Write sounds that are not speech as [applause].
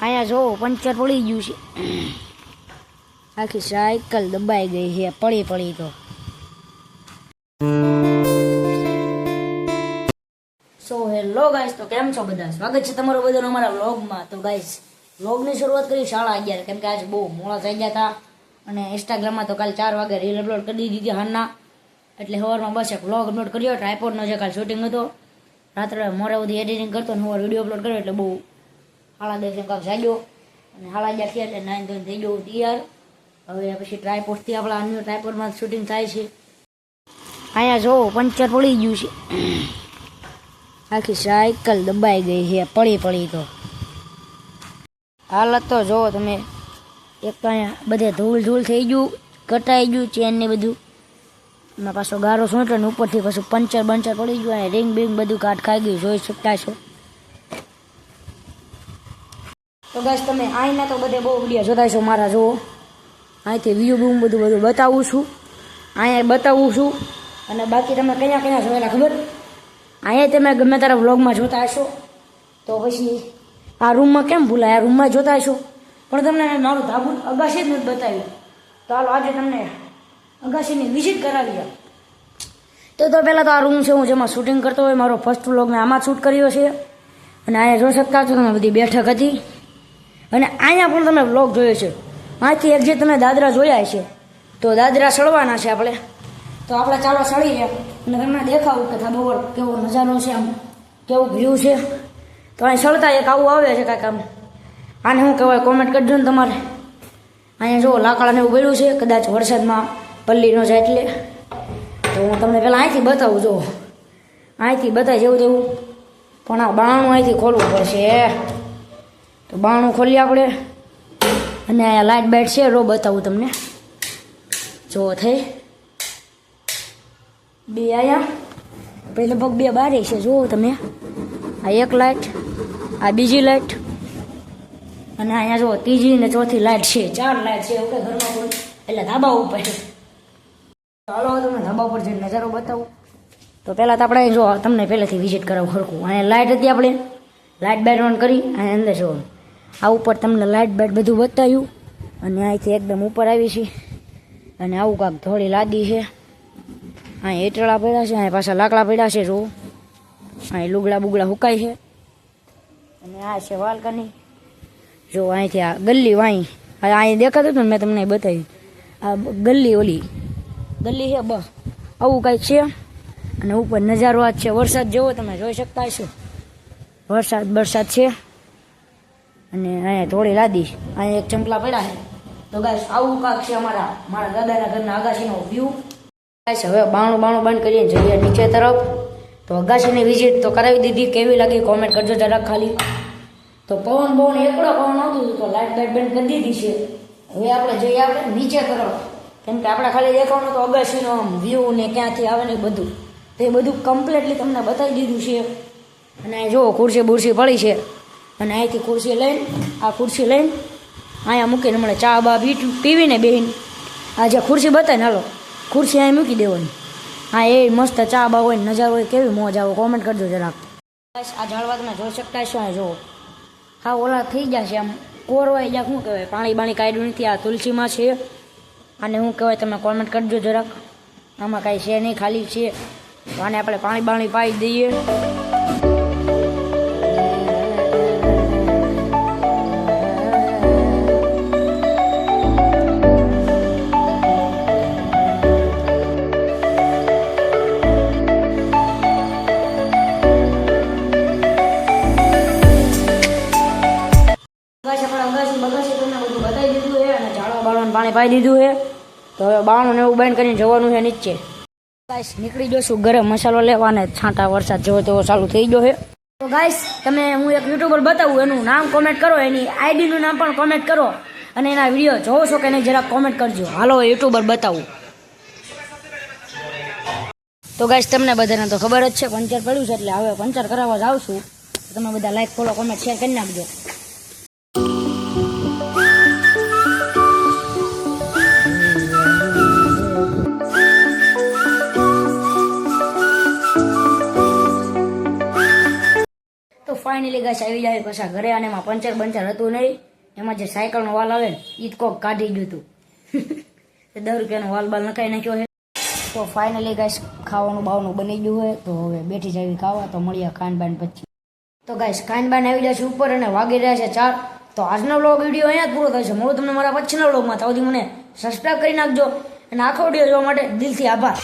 અહીંયા જો, પંચર પડી ગયું છે. આખી સાયકલ દબાઈ ગઈ છે, પડી પડી તો. સો હેલો ગાઈસ તો કેમ છો બધા? સ્વાગત છે તમારું બધાનું અમારા વ્લોગમાં તો ગાઈસ વ્લોગની શરૂઆત કરી શાળા અગિયાર, કેમ કે આજે બહુ મોડા થઈ ગયા હતા. અને ઇન્સ્ટાગ્રામમાં તો કાલે ચાર વાગે રીલ અપલોડ કરી દીધી હાલના. એટલે સવારમાં બસ એક વ્લોગ અપલોડ કર્યો ટ્રાયપોડનો જે કાલે શૂટિંગ હતો. રાત્રે મોડે સુધી એડિટિંગ કરતો ને સવાર વીડિયો અપલોડ કર્યો, એટલે બહુ હાડા દસ એમ કાંક અને હાડા અગિયાર એટલે નાઇન ધોઈને થઈ ગયું તૈયાર. હવે પછી ટ્રાયપોર્ટથી આપણા અન્ય ટ્રાયપોર્ટમાં શૂટિંગ થાય છે. અહીંયા જો, પંચર પડી ગયું છે. આખી સાયકલ દબાઈ ગઈ છે, પડી પડી તો. હાલત તો જો તમે, એક તો અહીંયા બધે ધૂળ ધૂળ થઈ ગયું, કટાઈ ગયું ચેન ને બધું. એમાં પાછો ગારો સોંટો ને ઉપરથી પાછું પંચર બંચર પડી ગયું અને રિંગ બિંગ બધું કાટ ખાઈ ગયું, જોઈ શકતા છો. તો બસ તમે અહીંના તો બધે બહુ વીડિયો જોતા છો મારા જુઓ અહીંથી વ્યૂ બૂમ બધું બધું બતાવું છું. અહીંયા બતાવું છું. અને બાકી તમે કયા કયા જોયેલા ખબર? અહીંયા તમે ગમે તારા વ્લોગમાં જોતા હશો. તો પછી આ રૂમમાં કેમ ભૂલાય? આ રૂમમાં જોતા હશો. પણ તમને મારું ધાબુ અગાશી જ નથી બતાવ્યું. તો હાલો, આજે તમને અગાશીની વિઝિટ કરાવી તો તો પહેલાં તો આ રૂમ છે હું જેમાં શૂટિંગ કરતો હોય, મારો ફર્સ્ટ વ્લોગ મેં આમાં શૂટ કર્યો છે. અને અહીંયા જોઈ શકતા છો તમે બધી બેઠક હતી. અને અહીંયા પણ તમે વ્લોગ જોયો છે. અહીંથી એક જે તમે દાદરા જોયા છે તો દાદરા સળવાના છે આપણે. તો આપણે ચાલો સળીએ અને તમને દેખાવું કે પર કેવો નજારો છે આમ, કેવું વ્યૂ છે. તો અહીં સળતા એક આવું આવે છે કાંઈક આમ. આને શું કહેવાય કોમેન્ટ કરજો ને તમારે. અહીંયા જો લાકડાને એવું ગયું છે, કદાચ વરસાદમાં પલ્લી ન જાય એટલે. તો હું તમને પહેલાં અહીંથી બતાવું જો અહીંથી બતાવી જેવું તેવું. પણ આ બાણું અહીંથી ખોલવું પડશે. તો બાણું ખોલીએ આપણે. અને અહીંયા લાઇટ બાઇટ છે, રો બતાવું તમને. જો થઈ. બે આયા. આપણે લગભગ બે બારે છે, જુઓ તમે. આ એક લાઇટ આ બીજી લાઇટ અને અહીંયા જુઓ, ત્રીજી ને ચોથી લાઇટ છે. ચાર લાઇટ છે, ઓકે, ઘરમાં કોઈ. એટલે ધાબા ઉપર. ચાલો તમને ધાબા ઉપર જઈને નજારો બતાવું. તો પહેલાં તો આપણે જો તમને પહેલેથી વિઝિટ કરાવું ખરખું અહીંયા લાઇટ હતી આપણે. લાઇટ બેટ ઓન કરી અને અંદર જો આ ઉપર તમને લાઇટ બાઇટ બધું બતાવ્યું અને અહીંથી એકદમ ઉપર આવી છે. અને આવું કાંક થોડી લાદી છે. અહીં એટળા પડ્યા છે અહીં પાછા લાકડા પડ્યા છે, જો. અહીં લુગડા બુગડા હુકાય છે. અને આ છે વાલકની જો અહીંથી આ ગલ્લી વાઈ. અહીં દેખાતું હતું ને મેં તમને બતાવ્યું. આ ગલ્લી ઓલી. ગલ્લી છે, બસ. આવું કાંઈક છે. અને ઉપર નજારો આ છે. વરસાદ જેવો તમે, જોઈ શકતા છો વરસાદ વરસાદ છે. અને અહીંયા થોડી લાદી, અહીંયા એક ચંપલા પડ્યા છે. તો ગાઈસ, આવું કાંક છે અમારા, મારા દાદાના ઘરના અગાશીનો વ્યૂ ગાઈસ, હવે બાણું બાણું બંધ કરીને જઈએ નીચે તરફ. તો અગાશીની વિઝિટ તો કરાવી દીધી. કેવી લાગી કોમેન્ટ કરજો જરાક ખાલી. તો પવન પવન એકડો પવન આવતું તો લાઇટ લાઇટ બંધ કરી દીધી છે. હવે આપણે જઈએ આપણે નીચે તરફ. કેમ કે આપણે ખાલી દેખાવાનું તો અગાશીનો આમ વ્યૂ ને ક્યાંથી આવે ને બધું. તો એ બધું કમ્પ્લીટલી તમને બતાવી દીધું છે. અને જુઓ, ખુરશી બુરશી પડી છે. અને અહીંથી ખુરશી લઈને, આ ખુરશી લઈને અહીંયા મૂકીને હમણાં ચા બા પી પીવીને બેહીને. આ જે ખુરશી બતાવીને હાલો, ખુરશી અહીં મૂકી દેવાની. હા, એ મસ્ત ચા બા હોય નજારો હોય, કેવી મોજ આવે કોમેન્ટ કરજો જરાક. આ તમે જોઈ શકતા છો અહીં જુઓ. હા, ઓલા થઈ ગયા છે આમ. કોરવાઈ જ્યાં શું કહેવાય, પાણી બાણી કાઢ્યું નથી, આ તુલસીમાં છે. અને શું કહેવાય, તમે કોમેન્ટ કરજો જરાક. આમાં કાંઈ છે નહીં, ખાલી છે. આને આપણે પાણી બાણી પાઈ દઈએ. પાણી પાઈ દીધું છે. તો હવે બાણું ને એવું બંધ કરીને જવાનું છે નીચે. ગાઈસ નીકળી જશું ગરમ મસાલો લેવા અને છાંટા વરસાદ જેવો તેવો ચાલુ થઈ ગયો છે. તો ગાઈસ તમે હું એક યુટ્યુબર બતાવું એનું નામ કોમેન્ટ કરો એની આઈડીનું નામ પણ કોમેન્ટ કરો અને એના વીડિયો જોવો છો કે નહીં જરાક કોમેન્ટ કરજો. હાલો યુટ્યુબર બતાવું. તો ગાઈસ તમને બધાને તો ખબર જ છે પંચર પડ્યું છે એટલે હવે પંચર કરાવવા જાઉં છું. તમે બધા લાઈક ફોલો કોમેન્ટ શેર કરી નાખજો. ફાઇનલી ફાઇનલી આવી જાય પાછા ઘરે અને એમાં પંચર બંચર હતું નહીં. એમાં જે સાયકલનો વાલ આવે ને એ જ કોક કાઢી ગયું હતું. [laughs] દસ રૂપિયાનો વાલ બાલ નખાઈ નાખ્યો છે. તો ફાઇનલી ગાઈસ ખાવાનું બાવાનું બની ગયું હોય તો હવે બેઠી જાવી ખાવા, તો મળીએ ખાન બાન પછી. તો ગાઈસ ખાન બાન આવી જશે ઉપર અને વાગી રહ્યા છે ચાર. તો આજનો વ્લોગ વીડિયો અહીંયા જ પૂરો થશે મળું તમને મારા પછીના વ્લોગમાં તો મને સબસ્ક્રાઈબ કરી નાખજો. અને આખો વીડિયો જોવા માટે દિલથી આભાર.